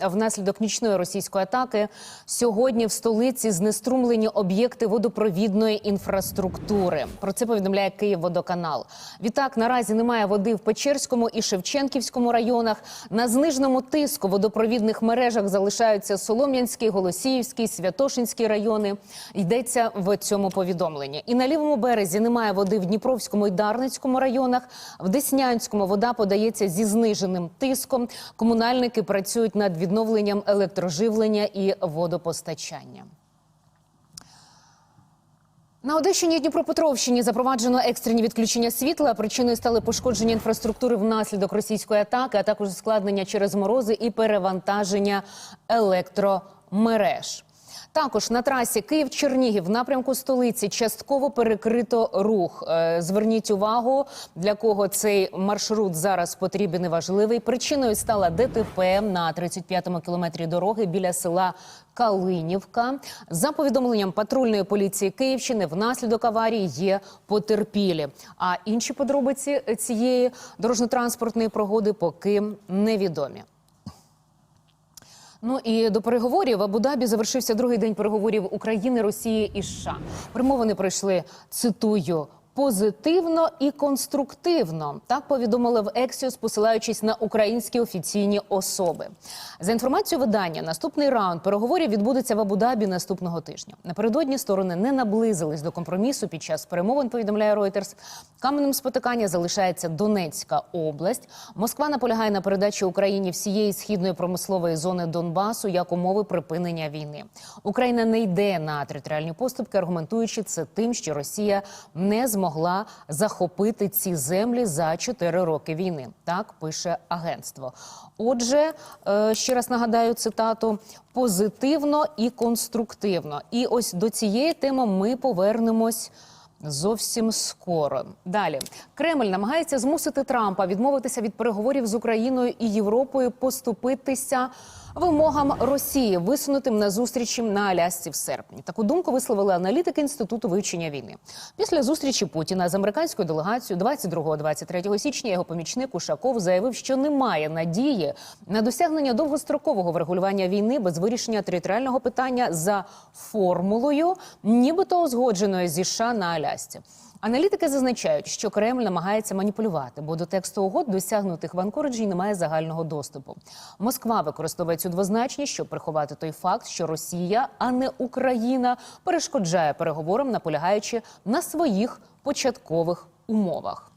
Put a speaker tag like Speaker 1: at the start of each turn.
Speaker 1: Внаслідок нічної російської атаки сьогодні в столиці знеструмлені об'єкти водопровідної інфраструктури. Про це повідомляє Київводоканал. Відтак наразі немає води в Печерському і Шевченківському районах. На зниженому тиску водопровідних мережах залишаються Солом'янський, Голосіївський, Святошинський райони. Йдеться в цьому повідомленні. І на лівому березі немає води в Дніпровському і Дарницькому районах. В Деснянському вода подається зі зниженим тиском. Комунальники працюють над відновленням електроживлення і водопостачання. На Одещині і Дніпропетровщині запроваджено екстрені відключення світла. Причиною стали пошкодження інфраструктури внаслідок російської атаки, а також ускладнення через морози і перевантаження електромереж. Також на трасі Київ-Чернігів в напрямку столиці частково перекрито рух. Е, Зверніть увагу, для кого цей маршрут зараз потрібен і важливий. Причиною стала ДТП на 35-му кілометрі дороги біля села Калинівка. За повідомленням патрульної поліції Київщини, внаслідок аварії є потерпілі. А інші подробиці цієї дорожньо-транспортної пригоди поки невідомі. Ну і до переговорів Абу-Дабі завершився другий день переговорів України, Росії і США. Перемовини пройшли цитую. Позитивно і конструктивно так повідомили в Ексіос, посилаючись на українські офіційні особи. За інформацією видання, наступний раунд переговорів відбудеться в Абу-Дабі наступного тижня. Напередодні сторони не наблизились до компромісу під час перемовин. Повідомляє Reuters. Каменем спотикання залишається Донецька область. Москва наполягає на передачі Україні всієї східної промислової зони Донбасу як умови припинення війни. Україна не йде на територіальні поступки, аргументуючи це тим, що Росія не змогла захопити ці землі за 4 роки війни. Так пише агентство. Отже, е, ще раз нагадаю цитату: позитивно і конструктивно. І ось до цієї теми ми повернемось. Зовсім скоро. Далі. Кремль намагається змусити Трампа відмовитися від переговорів з Україною і Європою, поступитися вимогам Росії, висунутим на зустрічі на Алясці в серпні. Таку думку висловили аналітики інституту вивчення війни. Після зустрічі Путіна з американською делегацією 22-23 січня його помічник Ушаков заявив, що немає надії на досягнення довгострокового врегулювання війни без вирішення територіального питання за формулою, нібито узгодженою зі США на Алясці. Аналітики зазначають, що Кремль намагається маніпулювати, бо до тексту угод досягнутих в Анкориджі немає загального доступу. Москва використовує цю двозначність, щоб приховати той факт, що Росія, а не Україна, перешкоджає переговорам, наполягаючи на своїх початкових умовах.